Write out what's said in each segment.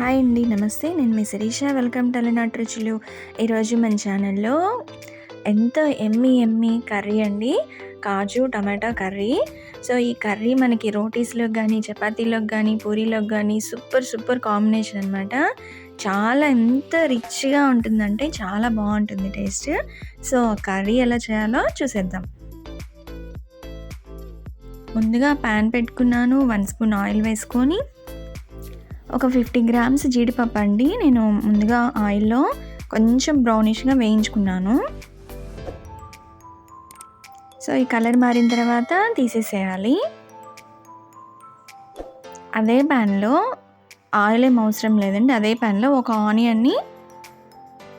Hi అండి నమస్తే. నేను మీ శిరీష. వెల్కమ్ టెలినాట్ రుచులు. ఈరోజు మన ఛానల్లో ఎంతో ఎమ్మి ఎమ్మి కర్రీ అండి? కాజు టమాటా కర్రీ. సో ఈ కర్రీ మనకి రోటీస్లోకి కానీ చపాతీలోకి కానీ పూరీలోకి కానీ సూపర్ సూపర్ కాంబినేషన్ అనమాట చాలా ఎంత రిచ్గా ఉంటుందంటే చాలా బాగుంటుంది టేస్ట్. సో కర్రీ ఎలా చేయాలో చూసేద్దాం. ముందుగా ప్యాన్ పెట్టుకున్నాను. వన్ స్పూన్ ఆయిల్ వేసుకొని ఒక ఫిఫ్టీ గ్రామ్స్ జీడిపప్పు అండి. నేను ముందుగా ఆయిల్లో కొంచెం బ్రౌనిష్గా వేయించుకున్నాను. సో ఈ కలర్ మారిన తర్వాత తీసేసేయాలి. అదే ప్యాన్లో ఆయిల్ ఏం అవసరం లేదండి. అదే ప్యాన్లో ఒక ఆనియన్ని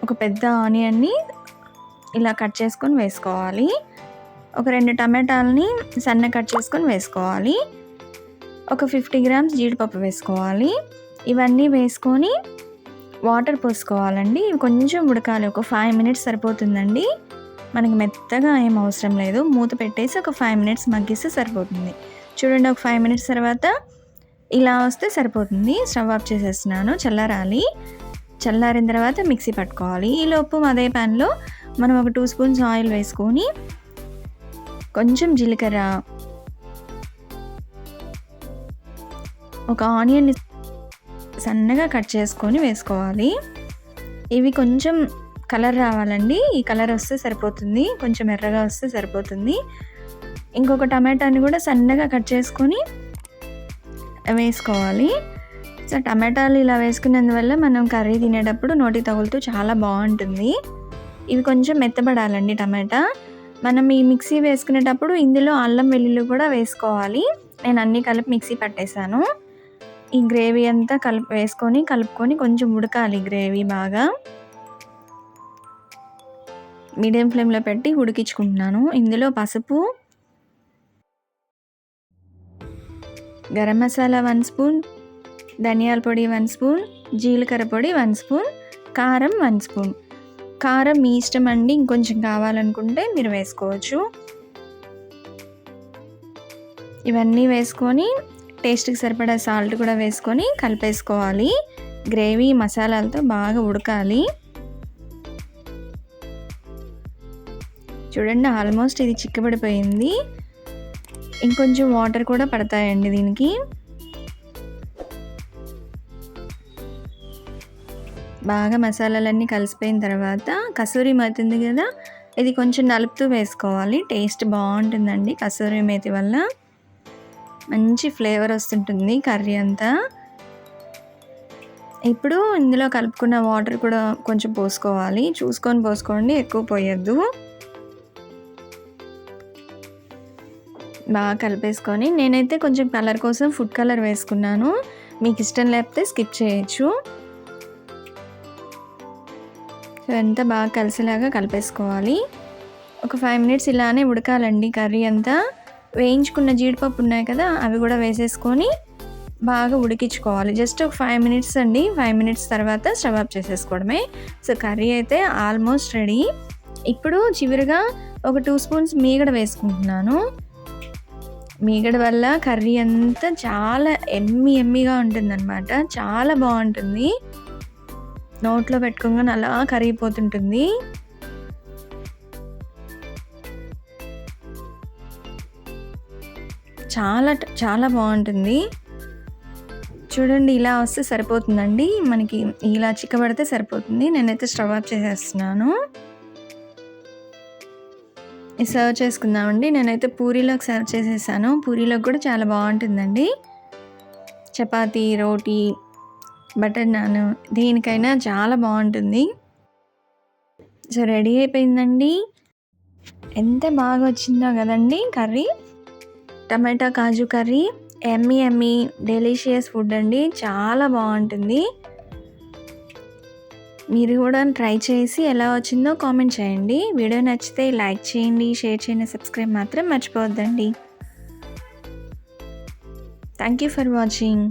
ఒక పెద్ద ఆనియన్ని ఇలా కట్ చేసుకొని వేసుకోవాలి. ఒక రెండు టమాటాలని సన్న కట్ చేసుకొని వేసుకోవాలి. ఒక ఫిఫ్టీ గ్రామ్స్ జీడిపప్పు వేసుకోవాలి. ఇవన్నీ వేసుకొని వాటర్ పోసుకోవాలండి. ఇవి కొంచెం ఉడకాలి. ఒక ఫైవ్ మినిట్స్ సరిపోతుందండి. మనకి మెత్తగా ఏం అవసరం లేదు. మూత పెట్టేసి ఒక ఫైవ్ మినిట్స్ మగ్గిస్తే సరిపోతుంది. చూడండి ఒక ఫైవ్ మినిట్స్ తర్వాత ఇలా వస్తే సరిపోతుంది. స్టవ్ ఆఫ్ చేసేస్తున్నాను. చల్లారాలి. చల్లారిన తర్వాత మిక్సీ పట్టుకోవాలి. ఈలోపు అదే ప్యాన్లో మనం ఒక టూ స్పూన్స్ ఆయిల్ వేసుకొని కొంచెం జీలకర్ర ఒక ఆనియన్ సన్నగా కట్ చేసుకొని వేసుకోవాలి. ఇవి కొంచెం కలర్ రావాలండి. ఈ కలర్ వస్తే సరిపోతుంది. కొంచెం ఎర్రగా వస్తే సరిపోతుంది. ఇంకొక టమాటాని కూడా సన్నగా కట్ చేసుకొని వేసుకోవాలి. సో టమాటాలు ఇలా వేసుకునేందువల్ల మనం కర్రీ తినేటప్పుడు నోటి తగులుతూ చాలా బాగుంటుంది. ఇవి కొంచెం మెత్తబడాలండి టమాటా. మనం ఈ మిక్సీ వేసుకునేటప్పుడు ఇందులో అల్లం వెల్లుల్లి కూడా వేసుకోవాలి. నేను అన్నీ కలిపి మిక్సీ పట్టేశాను. ఈ గ్రేవీ అంతా కలిపి వేసుకొని కలుపుకొని కొంచెం ఉడకాలి గ్రేవీ బాగా. మీడియం ఫ్లేమ్లో పెట్టి ఉడికించుకుంటున్నాను. ఇందులో పసుపు. Garam masala one spoon. ధనియాల పొడి వన్ స్పూన్. జీలకర్ర పొడి వన్ స్పూన్. కారం వన్ స్పూన్. కారం మీ ఇష్టం అండి. ఇంకొంచెం కావాలనుకుంటే మీరు వేసుకోవచ్చు. ఇవన్నీ వేసుకొని టేస్ట్కి సరిపడా సాల్ట్ కూడా వేసుకొని కలిపేసుకోవాలి. గ్రేవీ మసాలాలతో బాగా ఉడకాలి. చూడండి ఆల్మోస్ట్ ఇది చిక్కబడిపోయింది. ఇంకొంచెం వాటర్ కూడా పడతాయండి దీనికి. బాగా మసాలాలన్నీ కలిసిపోయిన తర్వాత కసూరి మేతి ఉంది కదా ఇది కొంచెం నలుపుతూ వేసుకోవాలి. టేస్ట్ బాగుంటుందండి కసూరి మేతి వల్ల. మంచి ఫ్లేవర్ వస్తుంటుంది కర్రీ అంతా. ఇప్పుడు ఇందులో కలుపుకున్న వాటర్ కూడా కొంచెం పోసుకోవాలి. చూసుకొని పోసుకోండి ఎక్కువ పోయొద్దు. బాగా కలిపేసుకొని నేనైతే కొంచెం కలర్ కోసం ఫుడ్ కలర్ వేసుకున్నాను. మీకు ఇష్టం లేకపోతే స్కిప్ చేయొచ్చు. సో ఎంత బాగా కలిసేలాగా కలిపేసుకోవాలి. ఒక ఫైవ్ మినిట్స్ ఇలానే ఉడకాలండి కర్రీ అంతా. వేయించుకున్న జీడిపప్పు ఉన్నాయి కదా అవి కూడా వేసేసుకొని బాగా ఉడికించుకోవాలి. జస్ట్ ఒక ఫైవ్ మినిట్స్ అండి. ఫైవ్ మినిట్స్ తర్వాత స్టవ్ ఆఫ్ చేసేసుకోవడమే. సో కర్రీ అయితే ఆల్మోస్ట్ రెడీ ఇప్పుడు చివరిగా ఒక టూ స్పూన్స్ మీగడ వేసుకుంటున్నాను. మీగడ వల్ల కర్రీ అంతా చాలా ఎమ్మి ఎమ్మిగా ఉంటుందన్నమాట. చాలా బాగుంటుంది. నోట్లో పెట్టుకోగానే అలా కరిగిపోతుంటుంది. చాలా చాలా బాగుంటుంది. చూడండి ఇలా వస్తే సరిపోతుందండి. మనకి ఇలా చిక్కబడితే సరిపోతుంది. నేనైతే స్టవ్ ఆఫ్ చేసేస్తున్నాను. సర్వ్ చేసుకుందామండి. నేనైతే పూరీలోకి సర్వ్ చేసేసాను. పూరీలోకి కూడా చాలా బాగుంటుందండి. చపాతీ రోటీ బటర్ నాన్ దేనికైనా చాలా బాగుంటుంది. సో రెడీ అయిపోయిందండి. ఎంత బాగా వచ్చిందో కదండి కర్రీ. టమాటా కాజు curry. Yummy yummy delicious food అండి. చాలా బాగుంటుంది. మీరు కూడా ట్రై చేసి ఎలా వచ్చిందో కామెంట్ చేయండి. వీడియో నచ్చితే లైక్ చేయండి షేర్ చేయండి సబ్స్క్రైబ్ మాత్రం మర్చిపోవద్దండి. Thank you for watching